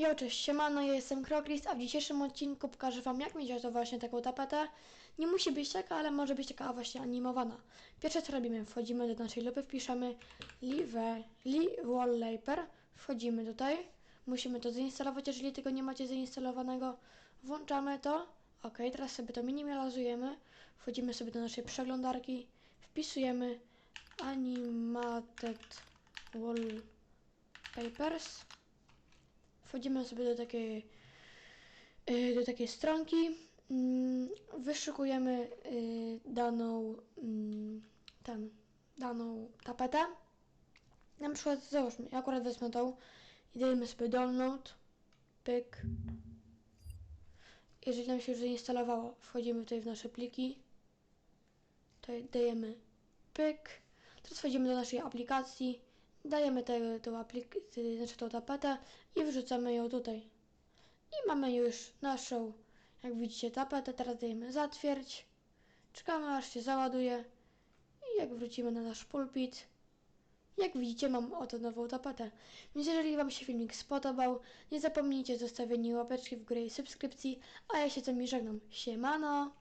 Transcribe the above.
Jo, cześć, siemano, ja jestem Kroklis, a w dzisiejszym odcinku pokażę Wam, jak mieć oto właśnie taką tapetę. Nie musi być taka, ale może być taka właśnie animowana. Pierwsze co robimy, wchodzimy do naszej lupy, wpiszemy Live, Li Wallpaper, wchodzimy tutaj, musimy to zainstalować, jeżeli tego nie macie zainstalowanego, włączamy to, ok, teraz sobie to minimalizujemy, wchodzimy sobie do naszej przeglądarki, wpisujemy Animated Wallpapers, wchodzimy sobie do takiej, y, do takiej stronki, mm, wyszukujemy y, daną, mm, ten, daną tapetę. Na przykład, załóżmy, ja akurat wezmę tą i dajemy sobie download, pyk. Jeżeli nam się już zainstalowało, wchodzimy tutaj w nasze pliki, tutaj dajemy pyk. Teraz wchodzimy do naszej aplikacji, dajemy tę, tą, aplik- y, znaczy tą tapetę i wrzucamy ją tutaj. I mamy już naszą, jak widzicie, tapetę. Teraz dajemy zatwierdź. Czekamy aż się załaduje. I jak wrócimy na nasz pulpit, jak widzicie, mam oto nową tapetę. Więc jeżeli Wam się filmik spodobał, nie zapomnijcie o zostawieniu łapeczki w górę i subskrypcji, a ja się z Wami żegnam. Siemano!